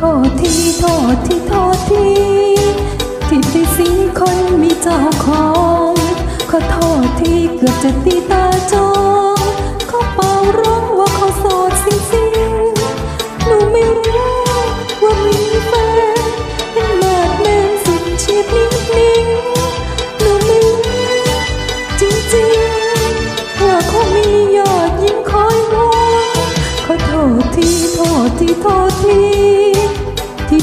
โทษที่โทษทีที่ไปสิงคนมีเจ้าของขอโทษทีเกือบจะตีตาจองเขาเป่าร้องว่าเขาโสดสิสิงหนูไม่รู้ว่ามีแฟนเป็นมาดแมนสุดชีพนิ่งๆหนูไม่รู้จริงๆว่าเขามียอดยิ่งคอยหวังขอโทษทีโทษทีโทษที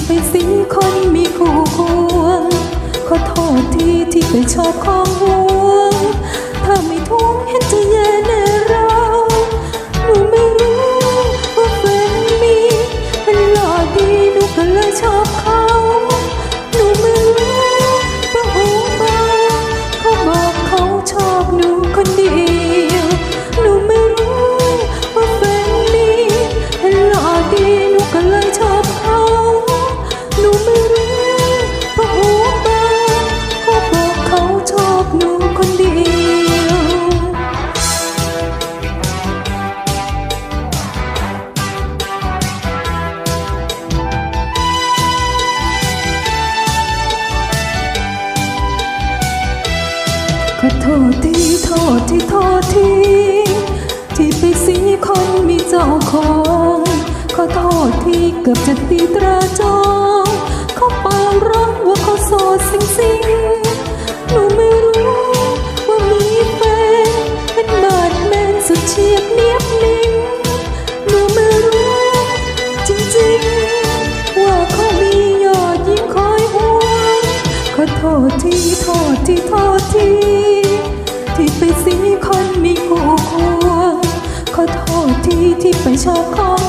ไปสิคนมีคู่ควงขอโทษที่ที่ไปชอบของห่ว โทษที่โทษที่โทษทีที่ไปสีคนมีเจ้าของขอโทษที่เกือบจะตีตราจองเขาเป่าร้องว่าเขาโสดสิงสิงหนูไม่รู้ว่ามีแฟนเป็นบาดแมนสุดเฉียบเนียบนิ่ง โชคของ